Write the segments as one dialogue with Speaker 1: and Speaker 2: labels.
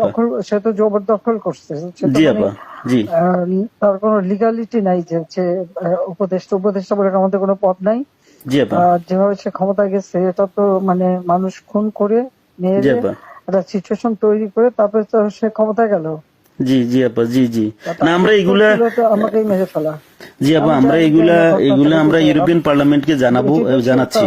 Speaker 1: দখল সে তো জবরদখল করছে
Speaker 2: জি
Speaker 1: মানে,
Speaker 2: আপা জি।
Speaker 1: তার কোনো লিগালিটি নাই যে হচ্ছে উপদেষ্টা উপদেষ্টা বলে আমাদের কোনো পদ নাই।
Speaker 2: জি আপা।
Speaker 1: যেভাবে সে ক্ষমতা গেছে এটা তো মানে মানুষ খুন করে মেরে একটা সিচুয়েশন তৈরি করে তারপরে তো সে ক্ষমতা গেল।
Speaker 2: জি জি আপা জি জি। না আমরা এগুলা
Speaker 1: আমাকেই মেরে ফেলা।
Speaker 2: জি আপা আমরা এগুলা এগুলা আমরা ইউরোপিয়ান পার্লামেন্টকে জানাব জানাচ্ছি।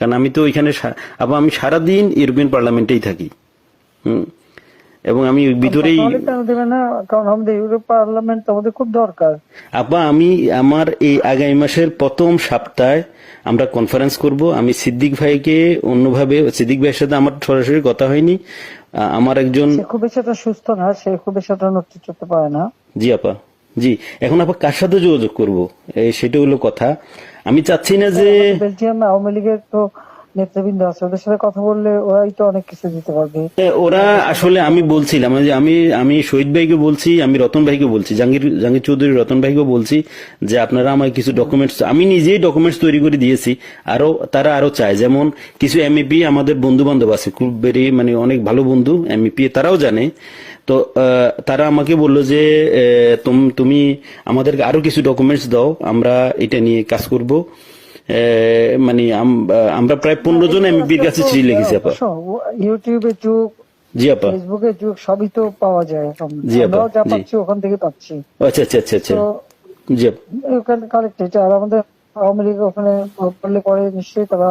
Speaker 2: কারণ আমি তো ওইখানে আবার আমি সারাদিন ইউরোপিয়ান পার্লামেন্টেই থাকি। হুম? এবং আমি ভিতরেই
Speaker 1: কারণ আমাদের ইউরোপ পার্লামেন্ট আমাদের খুব দরকার।
Speaker 2: আপা আমি আমার এই আগামী মাসের প্রথম সপ্তাহে আমরা কনফারেন্স করব। আমি সিদ্দিক ভাইকে অন্যভাবে সিদ্দিক ভাইয়ের সাথে আমার সরাসরি কথা হয়নি। আমার একজন
Speaker 1: খুব বেশি সুস্থ না সে খুব বেশি নড়তে পারে না।
Speaker 2: জি আপা। জি এখন আপা কার সাথে যোগাযোগ করব? এই সেটা হলো কথা। আমি চাচ্ছি না যে
Speaker 1: বেলজিয়াম আওয়ামী লীগের তো নেতৃবৃন্দ আছে ওদের সাথে কথা বললে ওরাই তো অনেক কিছু দিতে পারবে।
Speaker 2: ওরা আসলে আমি বলছিলাম যে আমি আমি শহীদ ভাইকে বলছি আমি রতন ভাইকে বলছি জাহাঙ্গীর জাহাঙ্গীর চৌধুরী রতন ভাইকে বলছি যে আপনারা আমায় কিছু ডকুমেন্টস আমি নিজেই ডকুমেন্টস তৈরি করে দিয়েছি। আরও তারা আরও চায়। যেমন কিছু এমইপি আমাদের বন্ধু বান্ধব আছে খুব বেরি মানে অনেক ভালো বন্ধু এমইপি তারাও জানে। তো তারা আমাকে বলল যে তুমি আমাদেরকে আরও কিছু ডকুমেন্টস দাও আমরা এটা নিয়ে কাজ করব। মানে আমরা প্রায় পনেরো জন এমপির কাছে চিঠি লিখেছি আপা।
Speaker 1: শোনো, ইউটিউবের যুগ
Speaker 2: জি আপা।
Speaker 1: ফেসবুকের যুগ সবই তো পাওয়া যায় এখন।
Speaker 2: জি আপা,
Speaker 1: যা। পাচ্ছি ওখান থেকে পাচ্ছি।
Speaker 2: আচ্ছা আচ্ছা আচ্ছা আচ্ছা। জি আপা।
Speaker 1: ওখানে কালেক্ট আর আমাদের আওয়ামী লীগ ওখানে করলে পরে নিশ্চয়ই তারা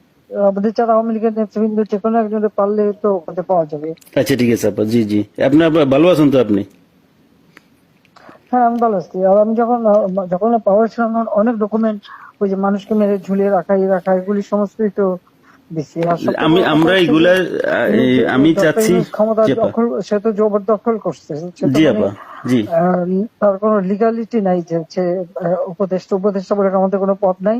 Speaker 1: আমাদের যারা আওয়ামী লীগের নেতৃবৃন্দ যে কোনো পারলে তো ওখানে পাওয়া যাবে।
Speaker 2: আচ্ছা ঠিক আছে আপা জি জি। আপনার ভালো আছেন তো আপনি?
Speaker 1: হ্যাঁ আমি ভালো আছি। আর আমি যখন যখন পাওয়ার অনেক ডকুমেন্ট ওই যে মানুষকে মেরে ঝুলিয়ে রাখা এই রাখা এগুলি সমস্তই তো
Speaker 2: আমি আমরা এগুলা আমি চাচ্ছি
Speaker 1: সে তো জবরদখল করছে।
Speaker 2: জি
Speaker 1: মানে
Speaker 2: আপা জি।
Speaker 1: তার কোনো লিগালিটি নাই যে উপদেষ্টা উপদেষ্টা বলে আমাদের কোনো পথ নাই।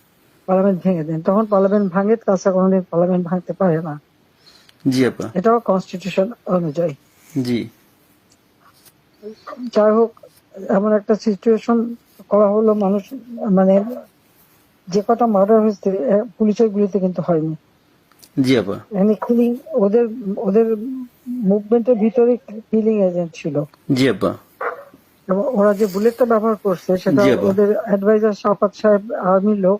Speaker 1: পার্লামেন্ট ভেঙে দেন। তখন পার্লামেন্ট ভাঙে তাছাড়া কোনোদিন পার্লামেন্ট ভাঙতে পারে না।
Speaker 2: জি আপা।
Speaker 1: এটাও কনস্টিটিউশন অনুযায়ী।
Speaker 2: জি।
Speaker 1: যাই হোক এমন একটা সিচুয়েশন করা হলো মানুষ মানে যে কটা মার্ডার হয়েছে পুলিশের গুলিতে কিন্তু হয়নি।
Speaker 2: জি আপা।
Speaker 1: মানে কিলিং ওদের ওদের মুভমেন্টের ভিতরে কিলিং এজেন্ট ছিল।
Speaker 2: জি আপা।
Speaker 1: ওরা যে বুলেটটা ব্যবহার করছে সেটা ওদের অ্যাডভাইজার শাফাত সাহেব আর্মির লোক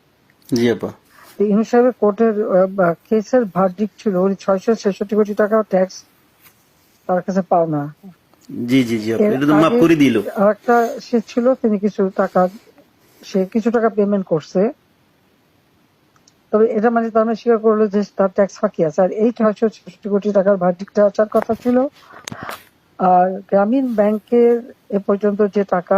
Speaker 2: জি আপা।
Speaker 1: ইনু সাহেবের কোর্টের কেসের ভার্ডিক ছিল ছয়শো ছেষট্টি কোটি টাকা ট্যাক্স তার কাছে পাও না
Speaker 2: জি জি জি আপা। এটা তো মাফ করে দিল।
Speaker 1: সে ছিল তিনি কিছু টাকা সে কিছু টাকা পেমেন্ট করছে। তবে এটা মানে তার মানে স্বীকার করল যে তার ট্যাক্স ফাঁকি আছে। আর এই ছয়শো ছেষট্টি কোটি টাকার ভার্ডিকটা আসার কথা ছিল। আর গ্রামীণ ব্যাংকের এ পর্যন্ত যে টাকা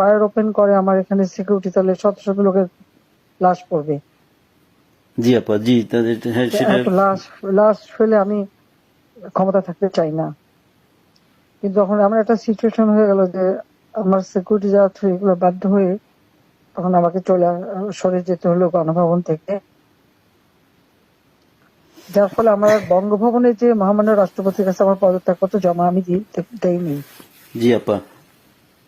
Speaker 1: ফায়ার ওপেন করে আমার এখানে সিকিউরিটি তাহলে শত শত লোকের লাশ পড়বে
Speaker 2: জি আপা জি তাদের
Speaker 1: লাশ লাশ ফেলে আমি ক্ষমতা থাকতে চাই না। কিন্তু যখন এমন একটা সিচুয়েশন হয়ে গেল যে আমার সিকিউরিটি থ্রু এগুলো বাধ্য হয়ে তখন আমাকে চলে সরে যেতে হলো গণভবন থেকে। যার ফলে আমার বঙ্গভবনে যে মহামান্য রাষ্ট্রপতির কাছে আমার পদত্যাগপত্র জমা আমি দি- দেইনি।
Speaker 2: জি আপা।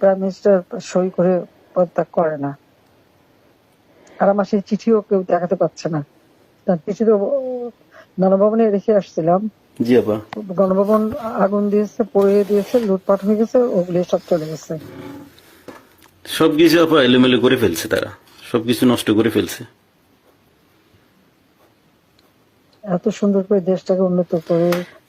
Speaker 1: প্রাইম মিনিস্টার সই করে পদত্যাগ করে না। আর আমার সেই চিঠিও কেউ দেখাতে পারছে না। তার চিঠি তো গণভবনে রেখে আসছিলাম।
Speaker 2: জি আপা।
Speaker 1: গণভবন আগুন দিয়েছে পড়িয়ে দিয়েছে লুটপাট হয়ে গেছে ওগুলি সব চলে গেছে।
Speaker 2: সবকিছু আপা এলোমেলো করে ফেলছে তারা। সবকিছু নষ্ট করে ফেলছে।
Speaker 1: এত সুন্দর করে দেশটাকে উন্নত করে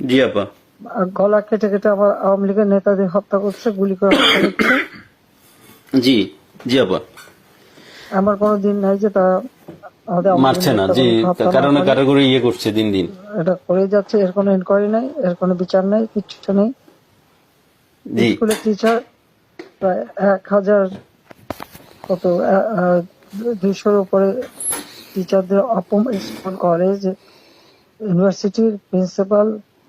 Speaker 2: জি আপা।
Speaker 1: গলা কেটে কেটে আবার আওয়ামী লীগের নেতাদের হত্যা করছে গুলি করে হত্যা করছে।
Speaker 2: জি জি আপা।
Speaker 1: আমার কোনো দিন নাই যে তারা
Speaker 2: মারছে না জি কারণ
Speaker 1: করে।
Speaker 2: ইয়ে করছে দিন দিন।
Speaker 1: এটা করে যাচ্ছে এর কোনো ইনকোয়ারি নাই এর কোনো বিচার নাই কিচ্ছু নেই। স্কুলের টিচার প্রায় এক হাজার কত দুইশোর উপরে টিচারদের অপমান যে ইউনিভার্সিটির প্রিন্সিপাল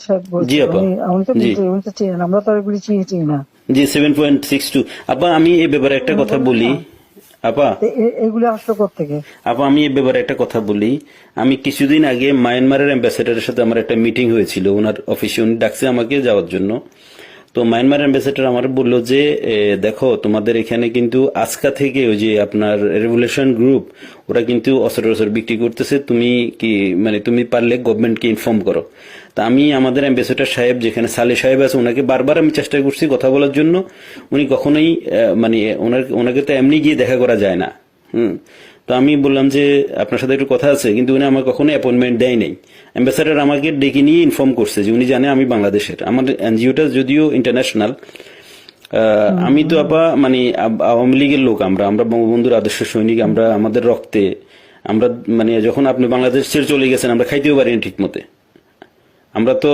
Speaker 1: সাহেব। উনি তো
Speaker 2: জি।
Speaker 1: নিজে- উনি তো চিনেন আমরা তো এগুলি চিনি চিনি না।
Speaker 2: জি সেভেন পয়েন্ট সিক্স টু আপা আমি এই ব্যাপারে একটা কথা বলি। আপা।
Speaker 1: এগুলো আসলো থেকে
Speaker 2: আপা আমি এই ব্যাপারে একটা কথা বলি। আমি কিছুদিন আগে মায়ানমারের অ্যাম্বাসেডারের সাথে আমার একটা মিটিং হয়েছিল। ওনার অফিসে উনি ডাকছে আমাকে যাওয়ার জন্য। তো মায়ানমার অ্যাম্বাসেডার আমার বলল যে দেখো, তোমাদের এখানে কিন্তু আজকা থেকে ওই যে আপনার রেভুলেশন গ্রুপ ওরা কিন্তু অস্ত্র টস্ত্র বিক্রি করতেছে, তুমি কি মানে তুমি পারলে গভর্নমেন্টকে ইনফর্ম করো। তা আমি আমাদের অ্যাম্বাসেডর সাহেব, যেখানে সালে সাহেব আছে, ওনাকে বারবার আমি চেষ্টা করছি কথা বলার জন্য। উনি কখনোই মানে ওনার, ওনাকে তো এমনি গিয়ে দেখা করা যায় না। হুম। তো আমি বললাম যে আপনার সাথে একটু কথা আছে, কিন্তু উনি আমাকে কখনো অ্যাপয়েন্টমেন্ট দেয় নাই। অ্যাম্বাসেডর আমাকে ডেকে নিয়ে ইনফর্ম করছে যে উনি জানে আমি বাংলাদেশের। আমার এনজিওটা যদিও ইন্টারন্যাশনাল আমি তো আপা মানে আওয়ামী লীগের লোক আমরা আমরা বঙ্গবন্ধুর আদর্শ সৈনিক, আমরা আমাদের রক্তে, আমরা মানে যখন আপনি বাংলাদেশ ছেড়ে চলে গেছেন, আমরা খাইতেও পারিনি ঠিক মতে আমরা তো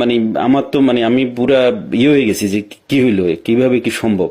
Speaker 2: মানে আমার তো মানে আমি পুরা ইয়ে হয়ে গেছি যে কি হইল, কীভাবে কি সম্ভব?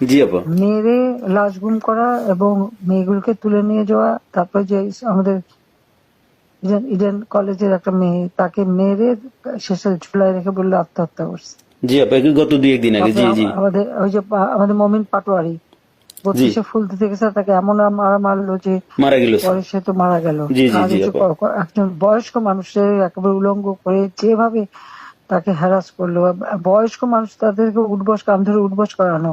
Speaker 2: জি আপা।
Speaker 1: মেরে লাশ গুম করা এবং মেয়েগুলোকে তুলে নিয়ে যাওয়া তারপরে যে আমাদের ইডেন ইডেন কলেজের একটা মেয়ে তাকে মেরে শেষে ঝুলাই রেখে বলল আত্মহত্যা করছে।
Speaker 2: জি আপা গত দুই একদিন আগে জি জি।
Speaker 1: আমাদের ওই যে আমাদের মমিন পাটোয়ারি বত্রিশে ফুল দিতে গেছে তাকে এমন মারা মারলো যে
Speaker 2: মারা গেল
Speaker 1: পরে সে তো মারা গেল। একজন বয়স্ক মানুষের একেবারে উলঙ্গ করে যেভাবে তাকে হ্যারাস করল বয়স্ক মানুষ তাদেরকে উঠবস কাম ধরে উঠবস করানো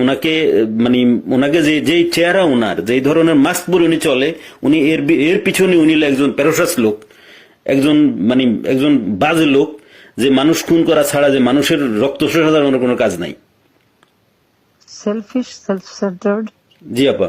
Speaker 2: ওনাকে মানে ওনাকে যে যেই চেহারা ওনার যেই ধরনের মাস্ক পরে উনি চলে উনি এর এর পিছনে উনি একজন প্যারোসাস লোক একজন মানে একজন বাজে লোক যে মানুষ খুন করা ছাড়া যে মানুষের রক্ত শোষা কোনো কাজ নাই।
Speaker 1: সেলফিশ সেলফ সেন্টার্ড
Speaker 2: জি আপা।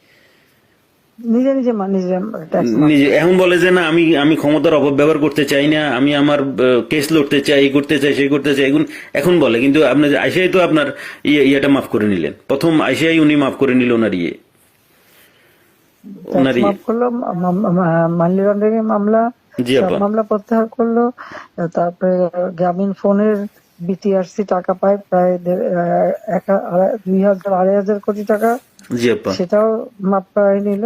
Speaker 1: নিজে নিজে নিজে
Speaker 2: এখন বলে যে না আমি আমি ক্ষমতার অপব্যবহার করতে চাই না আমি আমার কেস লড়তে চাই করতে চাই সেই করতে চাই এখন এখন বলে কিন্তু আপনার আইসিআই তো আপনার ইয়ে ইয়েটা মাফ করে নিলেন। প্রথম আইসিআই উনি মাফ করে নিল ওনার ইয়ে। ওনার ইয়ে।
Speaker 1: মাফ করল মানি লন্ডারিং মামলা মামলা প্রত্যাহার করল তারপরে গ্রামীণ ফোনের বিটিআরসি টাকা পায় প্রায় দুই হাজার আড়াই হাজার কোটি টাকা। সেটাও মাপ করাই নিল।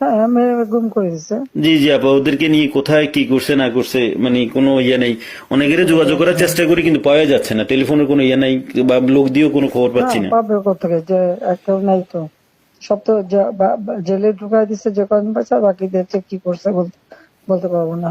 Speaker 1: হ্যাঁ গুম করে দিচ্ছে
Speaker 2: জি জি আপা ওদেরকে নিয়ে কোথায় কি করছে না করছে মানে কোনো ইয়ে নেই। অনেকের যোগাযোগ করার চেষ্টা করি কিন্তু পাওয়া যাচ্ছে না। টেলিফোনের কোনো ইয়ে নাই বা লোক দিয়েও কোনো খবর পাচ্ছি না।
Speaker 1: পাবে কোথেকে যে কেউ নাই তো। সব জেলে ঢুকাই যে কদিন পাচ্ছে বাকিদের কি করছে বলতে বলতে পারব না।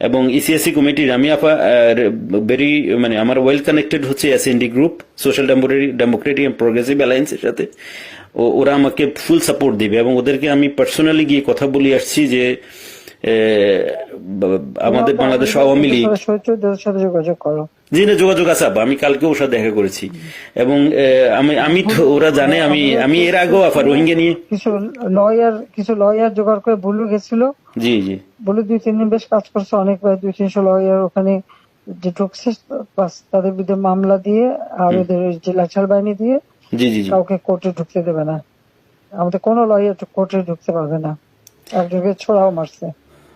Speaker 2: এবং ইসিএসসি কমিটির আমি ভেরি মানে আমার ওয়েল কানেক্টেড হচ্ছে SND group social democratic progressive progressive অ্যালায়েন্সের সাথে। ওরা আমাকে ফুল সাপোর্ট দিবে এবং ওদেরকে আমি পার্সোনালি গিয়ে কথা বলে আসছি যে আমাদের বাংলাদেশ আওয়ামী লীগ।
Speaker 1: সাথে যোগাযোগ করো
Speaker 2: জি না যোগাযোগ আছে। আমি কালকে ওর সাথে দেখা করেছি। এবং আমি আমি তো ওরা জানে আমি আমি এর আগেও আপা রোহিঙ্গা নিয়ে।
Speaker 1: কিছু লয়ার কিছু লয়ার জোগাড় করে বুলু গেছিল।
Speaker 2: জি জি।
Speaker 1: বলে দুই তিন দিন বেশ কাজ করছে অনেক প্রায় দুই তিনশো লয়ার ওখানে যে ঢুকছে তাদের বিরুদ্ধে মামলা দিয়ে আর ওদের যে লাচার বাহিনী দিয়ে
Speaker 2: জি জি জি।
Speaker 1: কাউকে কোর্টে ঢুকতে দেবে না। আমাদের কোনো লয়ার কোর্টে ঢুকতে পারবে না। একজনকে ছোড়াও মারছে।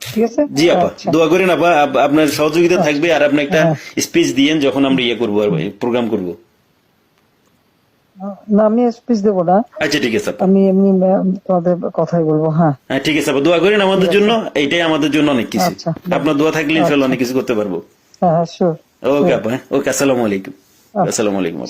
Speaker 1: ঠিক আছে?
Speaker 2: জি আপা
Speaker 1: আচ্ছা।
Speaker 2: দোয়া করেন আপা আপনার সহযোগিতা থাকবে আর আপনি একটা স্পিচ দিয়েন যখন আমরা ইয়ে করব প্রোগ্রাম করব।
Speaker 1: না আমি স্পিচ দেবো না।
Speaker 2: আচ্ছা ঠিক আছে
Speaker 1: আমি এমনি তোমাদের কথাই বলব হ্যাঁ।
Speaker 2: হ্যাঁ ঠিক আছে আপা দোয়া করেন আমাদের জন্য এইটাই আমাদের জন্য অনেক কিছু।
Speaker 1: আচ্ছা।
Speaker 2: আপনার দোয়া থাকলে ইনশাল্লাহ অনেক কিছু করতে পারব।
Speaker 1: হ্যাঁ শিওর
Speaker 2: ওকে আপা ওকে আসসালামু আলাইকুম। আসসালামু আলাইকুম।